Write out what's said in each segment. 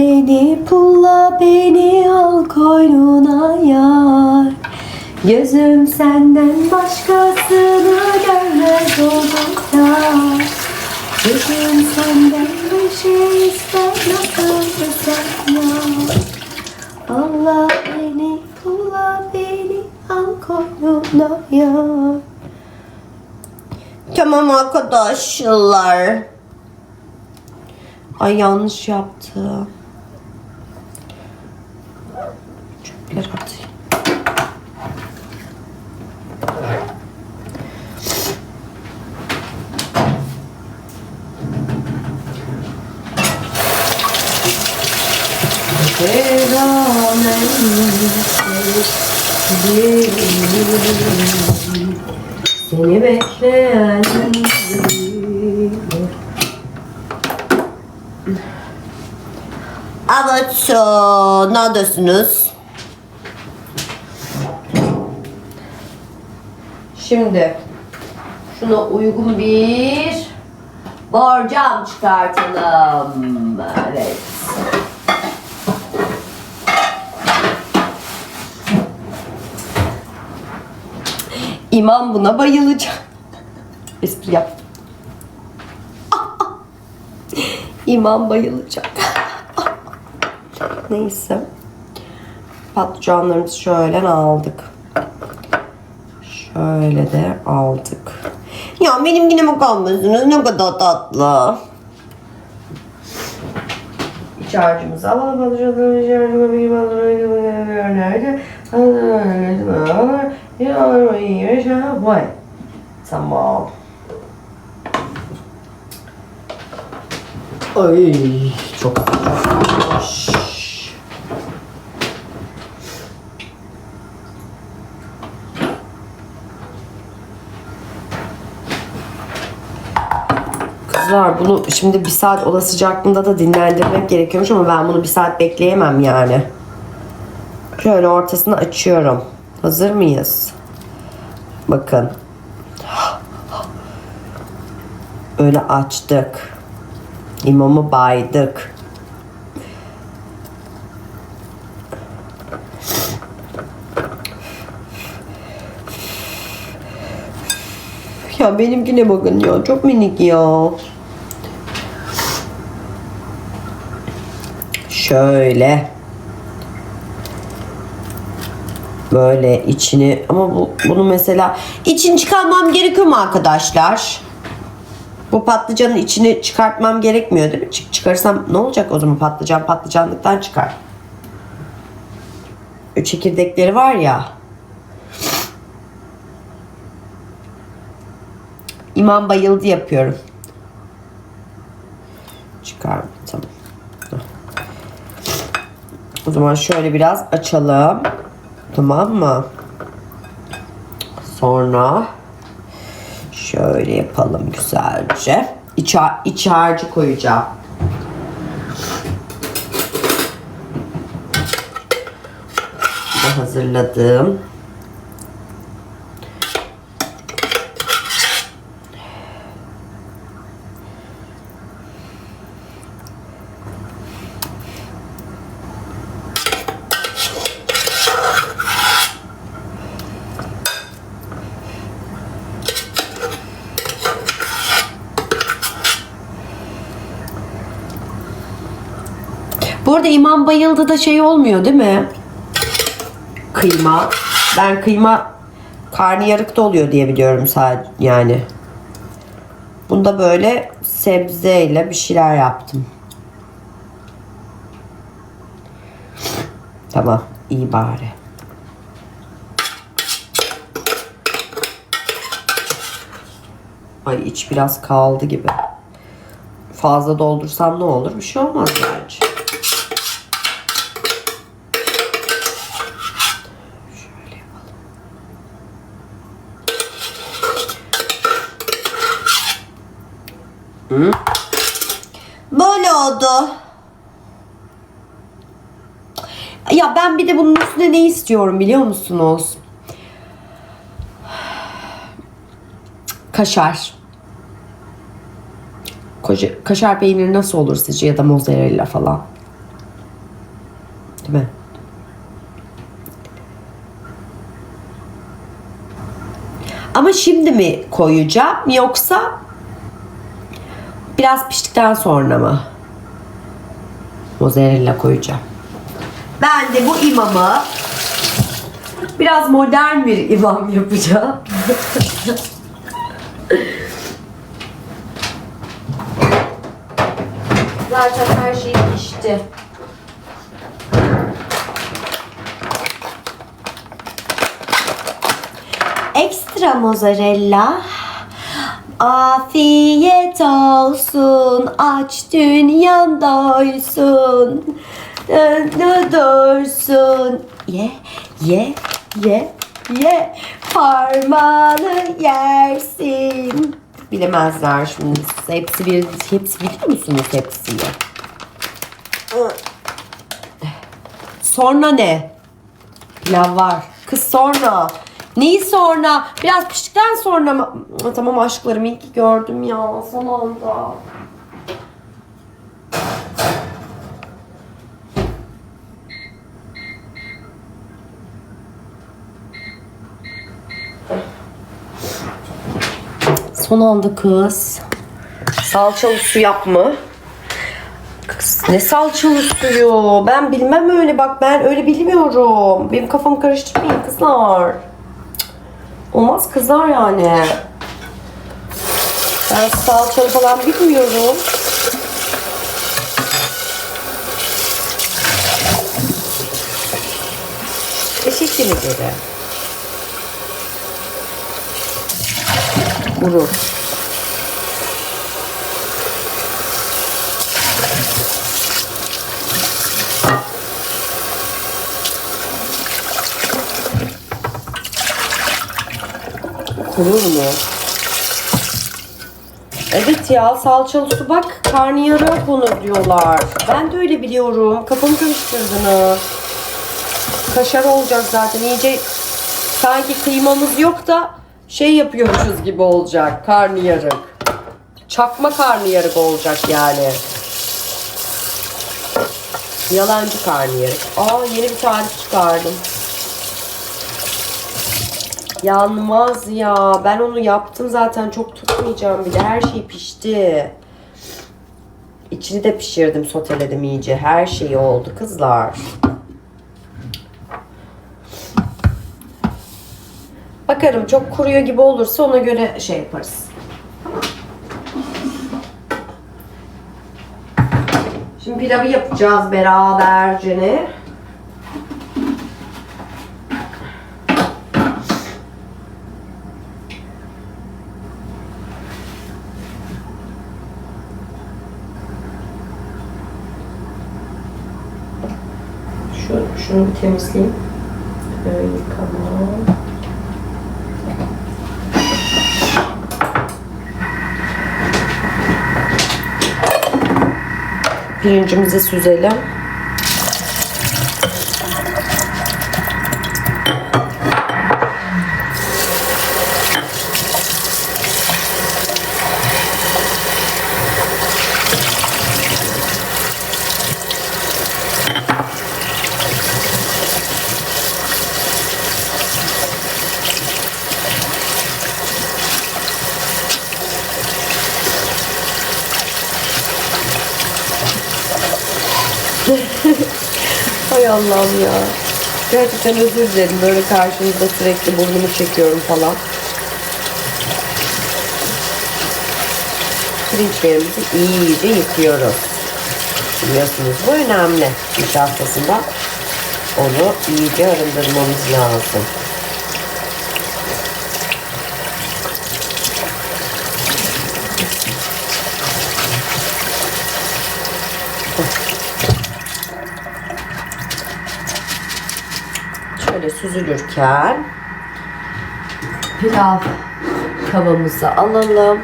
beni pulla beni al koynuna yar Gözüm senden başkasını görmez oldukça Gözüm senden bir şey desem ya Allah beni pulla beni al koynuna yar Tamam arkadaşlar. Ay yanlış yaptı. Çöpleri atayım. Seni bekleyen Evet, neredesiniz? Şimdi şuna uygun bir borcam çıkartalım. Evet. İmam buna bayılacak. Espri yaptım. İmam bayılacak. Neyse. Patlıcanlarımızı şöyle aldık. Şöyle de aldık. Ya benim yine mi kalmıyorsunuz? Ne kadar tatlı. İç harcımızı alalım. İç harcımı, bir patlıcanı, nerede? Tamam. Ay çok hoş. Kızlar bunu şimdi bir saat oda sıcaklığında da dinlendirmek gerekiyormuş ama ben bunu bir saat bekleyemem yani. Şöyle ortasını açıyorum. Hazır mıyız? Bakın. Öyle açtık. İmamı baydık. Ya benimkine bakın ya. Çok minik ya. Şöyle. Böyle içini ama bu bunu mesela için çıkarmam gerekiyor mu arkadaşlar? Bu patlıcanın içini çıkartmam gerekmiyor değil mi? Çık çıkarsam ne olacak o zaman patlıcan patlıcanlıktan çıkar. O çekirdekleri var ya. İmam bayıldı yapıyorum. Çıkar tamam. O zaman şöyle biraz açalım. Tamam mı? Sonra şöyle yapalım güzelce. İç, iç harcı koyacağım. Hazırladım. Bu arada İmam Bayıldı da şey olmuyor değil mi? Kıyma. Ben kıyma karnıyarıkta oluyor diye biliyorum sadece yani. Bunda böyle sebzeyle bir şeyler yaptım. Tamam, iyi bari. Ay iç biraz kaldı gibi. Fazla doldursam ne olur? Bir şey olmaz bence. Hı? Böyle oldu. Ya ben bir de bunun üstüne ne istiyorum biliyor musunuz? Kaşar. Koca- kaşar peyniri nasıl olur sizce ya da mozzarella falan? Değil mi? Ama şimdi mi koyacağım yoksa biraz piştikten sonra mı? Mozzarella koyacağım. Ben de bu imamı biraz modern bir imam yapacağım. Zaten her şey pişti. Ekstra mozzarella. Afiyet olsun, aç dünyan doysun. Ne doysun. Ye, ye, ye, ye. Parmağını yersin. Bilemezler şimdi. Hepsi bir, hepsi biliyor musunuz hepsini? Sonra ne? Pilav var. Kız sonra. Neyi sonra? Biraz piştikten sonra mı? Tamam aşklarım iyi ki gördüm ya son anda. Son anda kız. Salçalı su yap mı? Kız ne salçalı suyu? Ben bilmem öyle bak ben öyle bilmiyorum. Benim kafamı karıştırmayın kızlar. Olmaz kızlar yani. Ben salçalı falan bilmiyorum. Teşekkür ederim. Vurur. Kurur mu? Evet ya salçalı su bak karnıyara konur diyorlar. Ben de öyle biliyorum. Kafamı karıştırdınız. Kaşar olacak zaten iyice sanki kıymamız yok da şey yapıyormuşuz gibi olacak karnıyarık. Çakma karnıyarık olacak yani. Yalancı karnıyarık. Aa yeni bir tarif çıkardım. Yanmaz ya. Ben onu yaptım zaten. Çok tutmayacağım bile. Her şey pişti. İçini de pişirdim, soteledim iyice. Her şey oldu kızlar. Bakarım çok kuruyor gibi olursa ona göre şey yaparız. Şimdi pilavı yapacağız beraberce ne? Şunu bir temizleyeyim. Böyle yıkama. Pirincimizi süzelim. Hay Allah'ım ya. Gerçekten özür dilerim. Böyle karşınızda sürekli burnumu çekiyorum falan. Pirinçlerimizi iyice yıkıyoruz. Biliyorsunuz bu önemli. Nişastasında onu iyice arındırmamız lazım. Şöyle süzülürken pilav tavamızı alalım.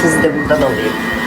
Sizi de buradan alayım.